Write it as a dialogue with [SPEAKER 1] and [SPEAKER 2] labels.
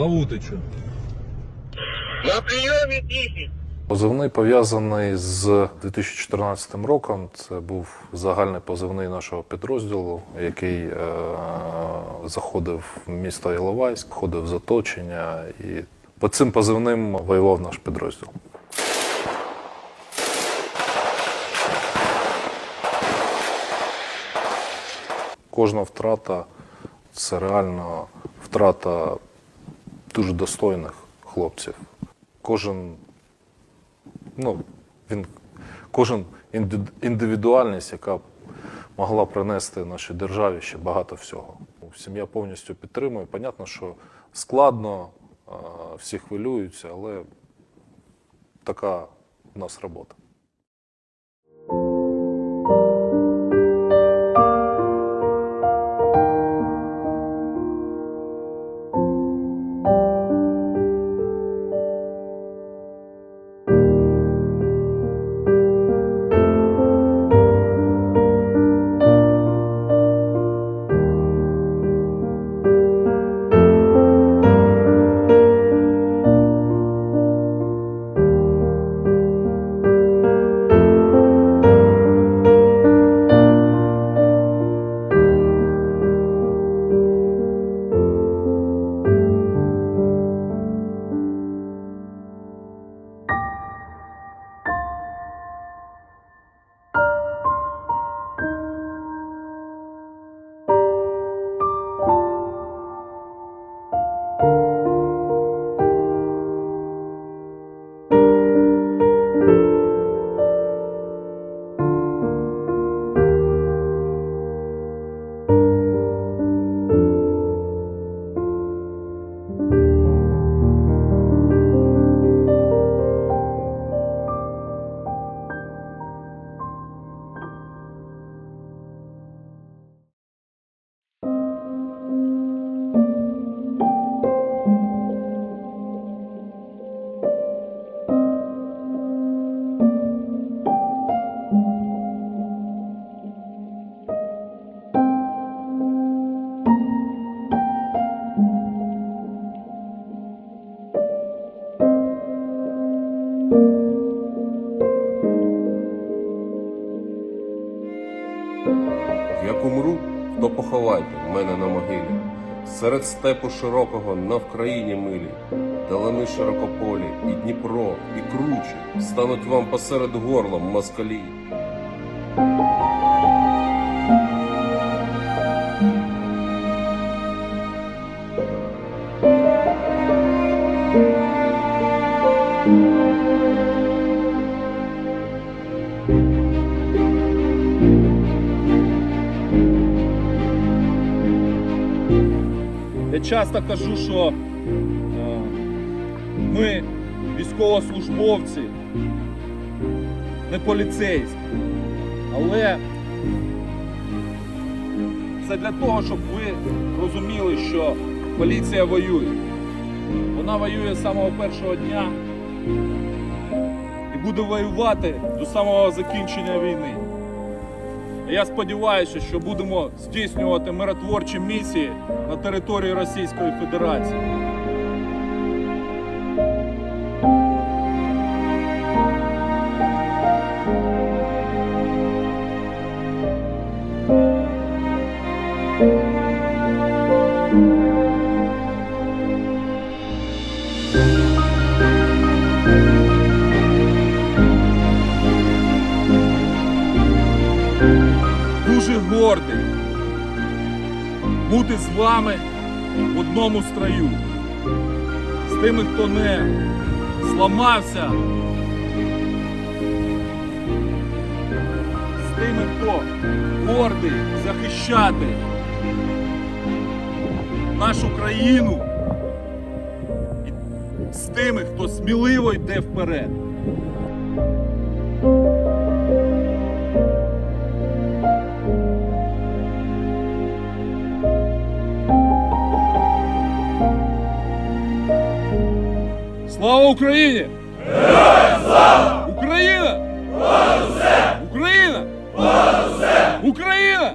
[SPEAKER 1] Плавутичу.
[SPEAKER 2] На прийомі 10.
[SPEAKER 3] Позивний пов'язаний з 2014 роком. Це був загальний позивний нашого підрозділу, який е, заходив в місто Іловайськ, входив в заточення, і по цим позивним воював наш підрозділ. Кожна втрата це реально втрата дуже достойних хлопців. Кожен ну, він, кожен індивідуальність, яка могла принести нашій державі ще багато всього. Сім'я повністю підтримує. Понятно, що складно, всі хвилюються, але така в нас робота.
[SPEAKER 4] Поховайте мене на могилі. Серед степу широкого на Вкраїні милі, далини широкополі, і Дніпро, і кручі стануть вам посеред горла москалі.
[SPEAKER 5] Часто кажу, що е, ми військовослужбовці, не поліцейські. Але це для того, щоб ви розуміли, що поліція воює. Вона воює з самого першого дня і буде воювати до самого закінчення війни. Я сподіваюся, що будемо здійснювати миротворчі місії на території Російської Федерації. Дуже гордий бути з вами в одному строю, з тими, хто не зламався, з тими, хто гордий захищати нашу країну, з тими, хто сміливо йде вперед. Україні! Героям слава! Україна! Україна! Україна!